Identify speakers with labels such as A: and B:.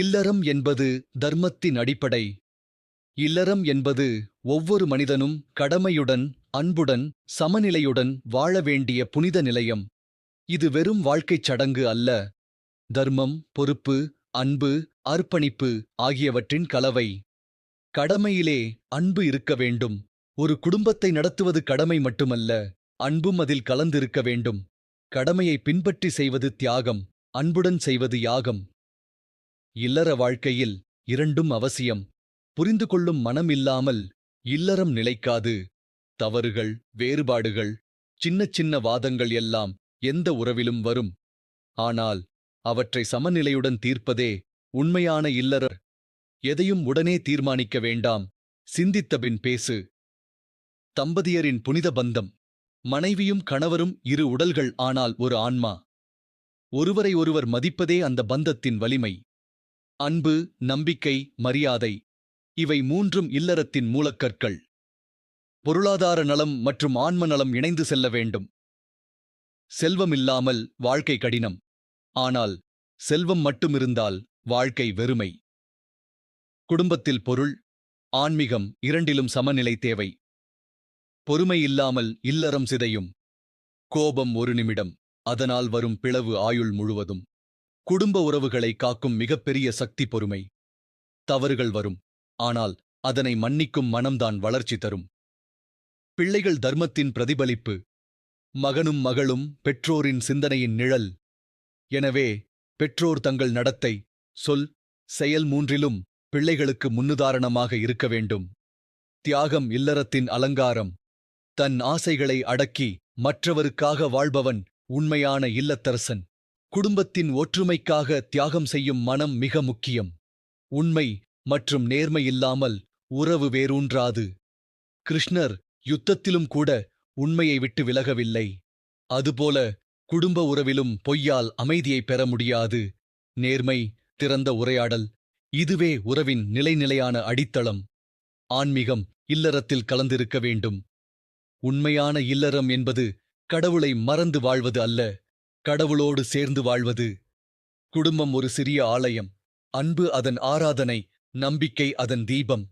A: இல்லறம் என்பது தர்மத்தின் அடிப்படை. இல்லறம் என்பது ஒவ்வொரு மனிதனும் கடமையுடன் அன்புடன் சமநிலையுடன் வாழ வேண்டிய புனித நிலையம். இது வெறும் வாழ்க்கைச் சடங்கு அல்ல. தர்மம் பொறுப்பு அன்பு அர்ப்பணிப்பு ஆகியவற்றின் கலவை. கடமையிலே அன்பு இருக்க வேண்டும். ஒரு குடும்பத்தை நடத்துவது கடமை மட்டுமல்ல அன்பும் அதில் கலந்திருக்க வேண்டும். கடமையை பின்பற்றி செய்வது தியாகம் அன்புடன் செய்வது யாகம். இல்லற வாழ்க்கையில் இரண்டும் அவசியம். புரிந்து கொள்ளும் மனம் இல்லாமல் இல்லறம் நிலைக்காது. தவறுகள் வேறுபாடுகள் சின்னச் சின்ன வாதங்கள் எல்லாம் எந்த உறவிலும் வரும். ஆனால் அவற்றை சமநிலையுடன் தீர்ப்பதே உண்மையான இல்லறர் எதையும் உடனே தீர்மானிக்க வேண்டாம். சிந்தித்தபின் பேசு. தம்பதியரின் புனித பந்தம். மனைவியும் கணவரும் இரு உடல்கள் ஆனால் ஒரு ஆன்மா. ஒருவரை ஒருவர் மதிப்பதே அந்த பந்தத்தின் வலிமை. அன்பு நம்பிக்கை மரியாதை இவை மூன்றும் இல்லறத்தின் மூலக்கற்கள். பொருளாதார நலம் மற்றும் ஆன்ம நலம் இணைந்து செல்ல வேண்டும். செல்வமில்லாமல் வாழ்க்கை கடினம். ஆனால் செல்வம் மட்டுமிருந்தால் வாழ்க்கை வெறுமை. குடும்பத்தில் பொருள் ஆன்மீகம் இரண்டிலும் சமநிலை தேவை. பொறுமை இல்லாமல் இல்லறம் சிதையும். கோபம் ஒரு நிமிடம் அதனால் வரும் பிளவு ஆயுள் முழுவதும். குடும்ப உறவுகளை காக்கும் மிகப்பெரிய சக்தி பொறுமை. தவறுகள் வரும். ஆனால் அதனை மன்னிக்கும் மனம்தான் வளர்ச்சி தரும். பிள்ளைகள் தர்மத்தின் பிரதிபலிப்பு. மகனும் மகளும் பெற்றோரின் சிந்தனையின் நிழல். எனவே பெற்றோர் தங்கள் நடத்தை சொல் செயல் மூன்றிலும் பிள்ளைகளுக்கு முன்னுதாரணமாக இருக்க வேண்டும். தியாகம் இல்லறத்தின் அலங்காரம். தன் ஆசைகளை அடக்கி மற்றவருக்காக வாழ்பவன் உண்மையான இல்லத்தரசன். குடும்பத்தின் ஒற்றுமைக்காக தியாகம் செய்யும் மனம் மிக முக்கியம். உண்மை மற்றும் நேர்மை இல்லாமல் உறவு வேரூன்றாது. கிருஷ்ணர் யுத்தத்திலும் கூட உண்மையை விட்டு விலகவில்லை. அதுபோல குடும்ப உறவிலும் பொய்யால் அமைதியை பெற முடியாது. நேர்மை திறந்த உரையாடல் இதுவே உறவின் நிலைநிலையான அடித்தளம். ஆன்மீகம் இல்லறத்தில் கலந்திருக்க வேண்டும். உண்மையான இல்லறம் என்பது கடவுளை மறந்து வாழ்வது அல்ல. கடவுளோடு சேர்ந்து வாழ்வது. குடும்பம் ஒரு சிறிய ஆலயம். அன்பு அதன் ஆராதனை நம்பிக்கை அதன் தீபம்.